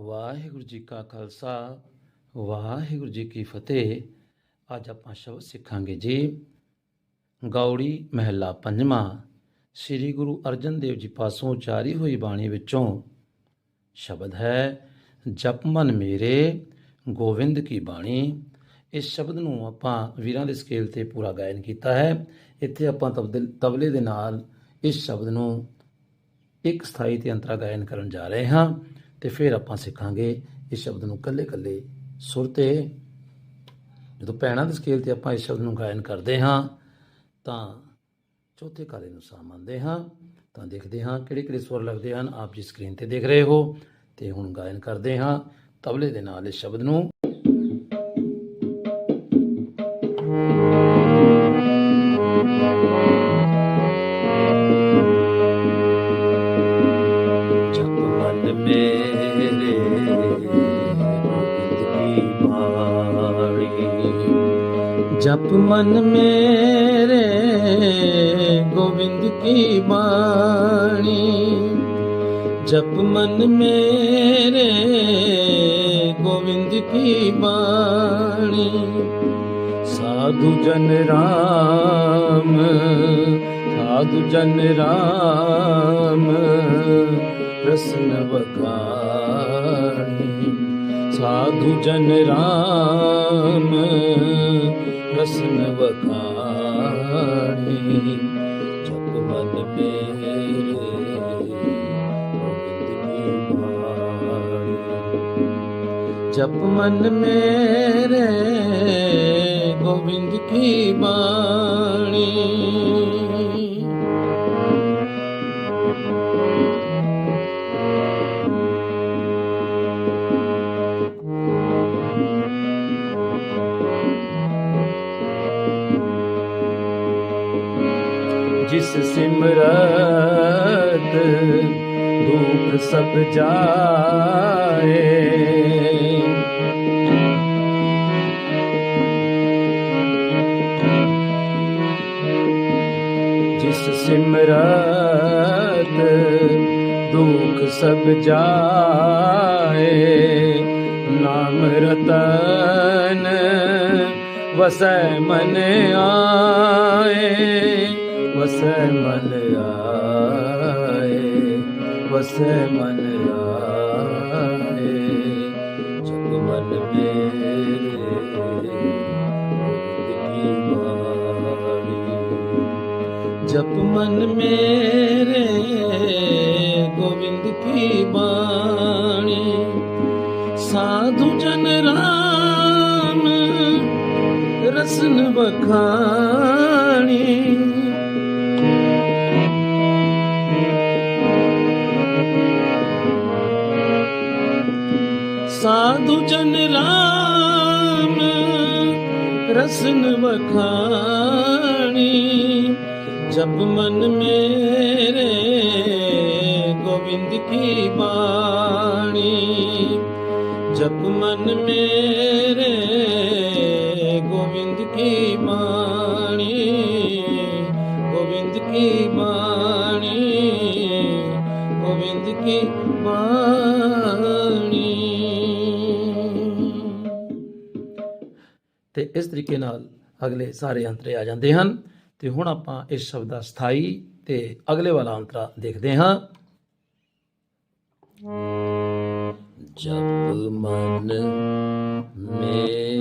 ਵਾਹਿਗੁਰੂ ਜੀ ਕਾ ਖਾਲਸਾ, ਵਾਹਿਗੁਰੂ ਜੀ ਕੀ ਫਤਿਹ। ਅੱਜ ਆਪਾਂ ਸ਼ਬਦ ਸਿੱਖਾਂਗੇ ਜੀ, ਗੌੜੀ ਮਹਿਲਾ ਪੰਜਵਾਂ। ਸ੍ਰੀ ਗੁਰੂ ਅਰਜਨ ਦੇਵ ਜੀ ਪਾਸੋਂ ਉਚਾਰੀ ਹੋਈ ਬਾਣੀ ਵਿੱਚੋਂ ਸ਼ਬਦ ਹੈ, ਜਪ ਮਨ ਮੇਰੇ, ਗੋਵਿੰਦ ਕੀ ਬਾਣੀ। ਇਸ ਸ਼ਬਦ ਨੂੰ ਆਪਾਂ ਵੀਰਾਂ ਦੇ ਸਕੇਲ ਤੇ ਪੂਰਾ ਗਾਇਨ ਕੀਤਾ ਹੈ। ਇੱਥੇ ਆਪਾਂ ਤਬਦਿਲ- ਤਬਲੇ ਦੇ ਨਾਲ ਇਸ ਸ਼ਬਦ ਨੂੰ ਇੱਕ ਸਥਾਈ ਤੇ ਅੰਤਰਾ ਗਾਇਨ ਕਰਨ ਜਾ ਰਹੇ ਹਾਂ। ਤੇ ਫਿਰ ਆਪਾਂ ਸਿੱਖਾਂਗੇ ਇਸ ਸ਼ਬਦ ਨੂੰ ਕੱਲੇ-ਕੱਲੇ ਸੁਰ ਤੇ। ਜਦੋਂ ਪੈਣਾ ਦੇ ਸਕੇਲ ਤੇ ਆਪਾਂ ਇਸ ਸ਼ਬਦ ਨੂੰ ਗਾਇਨ ਕਰਦੇ ਹਾਂ, ਤਾਂ ਚੌਥੇ ਕਾਲੇ ਨੂੰ ਸਾ ਹਾਂ, ਤਾਂ ਦੇਖਦੇ ਹਾਂ ਕਿਹੜੇ ਕਿਹੜੇ ਸੁਰ ਲੱਗਦੇ ਹਨ। ਆਪ ਜੀ ਸਕਰੀਨ ਤੇ ਦੇਖ ਰਹੇ ਹੋ ਤੇ ਹੁਣ ਗਾਇਨ ਕਰਦੇ ਹਾਂ। ਤਬਲੇ ਦੇ ਨਾਲ ਇਸ ਸ਼ਬਦ ਨੂੰ ਜਪ ਮਨ ਮੇਰੇ, ਗੋਬਿੰਦ ਕੀ ਬਾਣੀ? ਜਪ ਮਨ ਮੇਰੇ, ਗੋਬਿੰਦ ਕੀ ਬਾਣੀ? ਸਾਧੂ ਜਨ ਰਾਮ, ਸਾਧੂ ਜਨ ਰਾਮ, ਰਸਨ ਵਕਾਣੀ ਸਾਧੂ ਜਨ ਰਾਮ ਰਸਨ ਵਕਾਣੀ ਜਪ ਮਨ ਮੇਰੇ ਗੋਬਿੰਦ ਕੀ ਜਪ ਮਨ ਮੇਰੇ ਗੋਬਿੰਦ ਕੀ ਬਾਣੀ ਜਿਸ ਸਿਮਰਤ ਦੁਖ ਸਭ ਜਾਏ। ਜਿਸ ਸਿਮਰਤ ਦੁਖ ਸਭ ਜਾਏ, ਨਾਮ ਰਤਨ ਵਸੈ ਮਨ ਆਏ। ਵਸੈ ਮਨ ਆਏ ਵਸੈ ਮਨ ਆਏ ਜਗ ਮਨ ਮੇਰੇ ਗੋਬਿੰਦ ਜਪ ਮਨ ਮੇਰੇ ਗੋਬਿੰਦ ਕੀ ਬਾਣੀ ਸਾਧੂ ਜਨ ਰਾਮ ਰਸਨ ਬਖਾਣੀ ਸਾਧੂ ਜਨ ਰਾਮ ਰਸਨ ਵਖਾਣੀ ਜਪ ਮਨ ਮੇਰੇ ਗੋਬਿੰਦ ਕੀ ਬਾਣੀ ਜਪ ਮਨ ਮੇਰੇ ਤਰੀਕੇ ਨਾਲ ਅਗਲੇ ਸਾਰੇ ਅੰਤਰੇ ਆ ਜਾਂਦੇ ਹਨ ਤੇ ਹੁਣ ਆਪਾਂ ਇਸ ਸ਼ਬਦ ਦਾ ਸਥਾਈ ਤੇ ਅਗਲੇ ਵਾਲਾ ਅੰਤਰਾ ਦੇਖਦੇ ਹਾਂ। ਜਪ ਮਨ ਮੇਰੇ।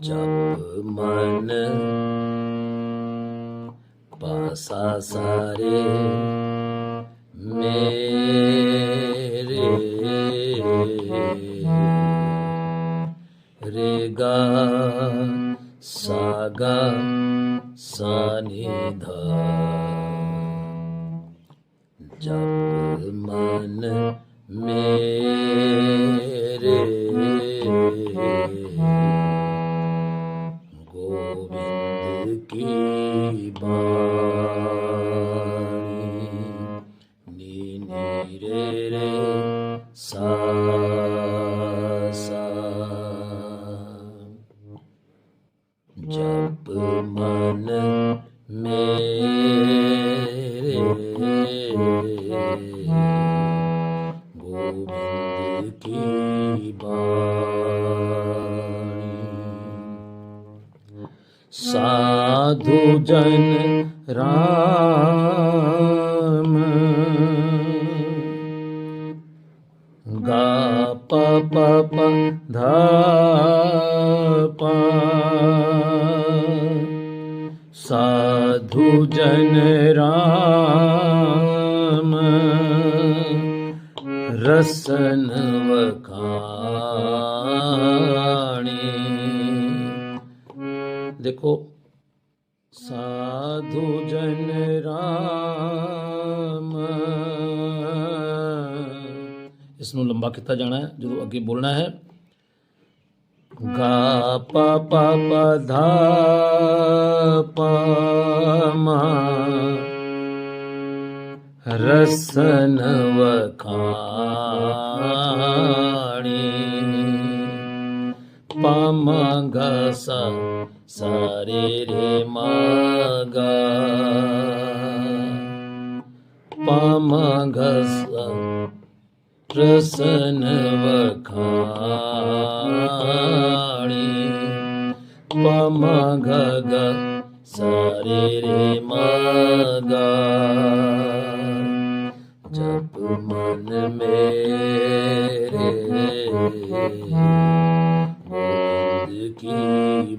ਜਪ ਮਨ ਪਾਸਾ ਸਾਰੇ ਮੇਰੇ। ਰੇਗਾ ਸਾਗਾ ਸਾਨਿਧਾ ਜਪ ਮਨ ਮੇਰੇ। ਗੋਬਿੰਦ ਕੀ ਬਾਣੀ ਗੋਬਿੰਦ ਕੀ ਬਾਣੀ? ਸਾਧੂ ਜਨ ਰਾਮ। ਗਾ ਪ ਪ ਪ ਧਾ ਪਾ। ਸਾਧੂ ਜਨ ਰਾਮ। ਰਸਨ ਵਖਾਣੀ ਦੇਖੋ ਸਾਧੂ ਜਨ ਰਾਮ ਇਸ ਨੂੰ ਲੰਬਾ ਕੀਤਾ ਜਾਣਾ ਹੈ ਜਦੋਂ ਅੱਗੇ ਬੋਲਣਾ ਹੈ ਗਾ ਪਾ ਪਾ ਪਾ ਧਾ ਪਾ ਮਾ रसनवखाणि पमगस सरे रे मग। पमगस प्रसनखा पमगग सरे रे मगा। जप मन में की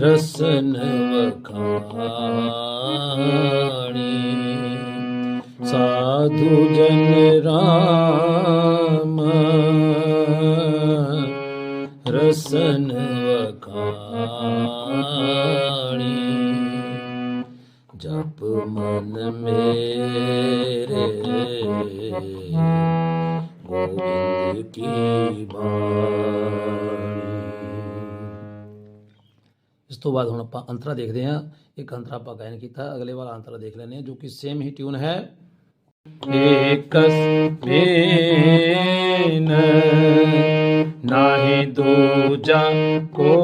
रसन जनरे साधु जनर ਰਸਨ ਵਖਾਣੀ। ਜਪ ਮਨ ਮੇਰੇ। ਗੋਬਿੰਦ ਕੀ ਬਾਣੀ। ਇਸ ਤੋਂ ਬਾਅਦ ਹੁਣ ਆਪਾਂ ਅੰਤਰਾ ਦੇਖਦੇ ਹਾਂ। ਇੱਕ ਅੰਤਰਾ ਆਪਾਂ ਗਾਇਨ ਕੀਤਾ। ਅਗਲੇ ਵਾਲਾ ਅੰਤਰਾ ਦੇਖ ਲੈਂਦੇ ਹਾਂ, ਜੋ ਕਿ ਸੇਮ ਹੀ ਟਿਊਨ ਹੈ। ਏਕਸ ਬੇਨ ਨਾਹੀ ਦੂਜਾ ਕੋਏ।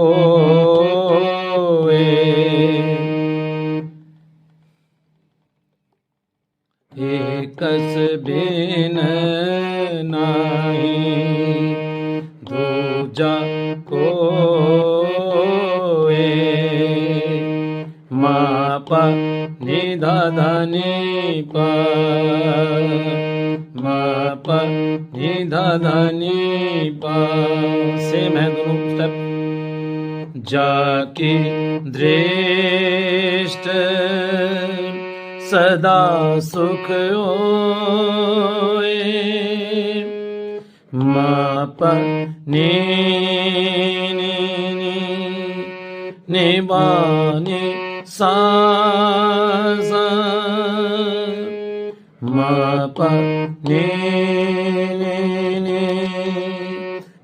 ਏਕਸ ਬੇਨ ਨਾਹੀ ਦੂਜਾ ਕੋਏ। ਮਾਪ ਨਿਧਾ ਧਨੀ ਪ ਨਿਧਾ ਧਨੀ ਪ ਸੇਮ ਹੈ ਦੋਨੋਂ ਸਟੈਪ ਜਾ ਕੀ ਦ੍ਰਿਸ਼ਟ ਸਦਾ ਸੁਖ ਹੋਏ ਮਾਪ ਨੀ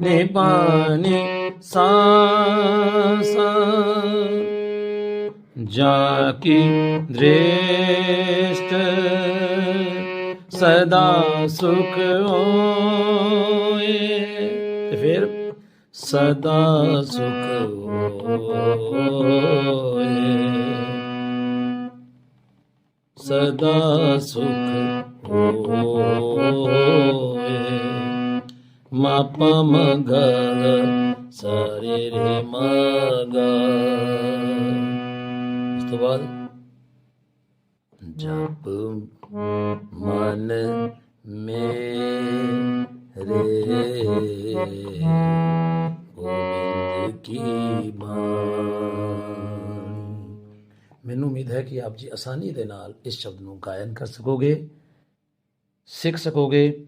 ਨਿਬਾਨੀ ਸਾ ਸਾ ਜਾ ਕੀ ਦ੍ਰਿਸ਼ਟ ਸਦਾ ਸੁਖ ਹੋਏ। ਤੇ ਫਿਰ ਸਦਾ ਸੁਖ ਹੋਏ। ਸਦਾ ਸੁਖ ਹੋਏ। ਮਾਪਾ ਮਗ, ਸਾਰੇ ਰੇ ਮਗਾ। ਇਸ ਤੋਂ ਬਾਅਦ ਜਪ ਮਨ ਮੇਰੇ ਗੋਬਿੰਦ ਕੀ ਬਾਣੀ। ਮੈਨੂੰ ਉਮੀਦ ਹੈ ਕਿ ਆਪ ਜੀ ਆਸਾਨੀ ਦੇ ਨਾਲ ਇਸ ਸ਼ਬਦ ਨੂੰ ਗਾਇਨ ਕਰ ਸਕੋਗੇ, ਸਿੱਖ ਸਕੋਗੇ।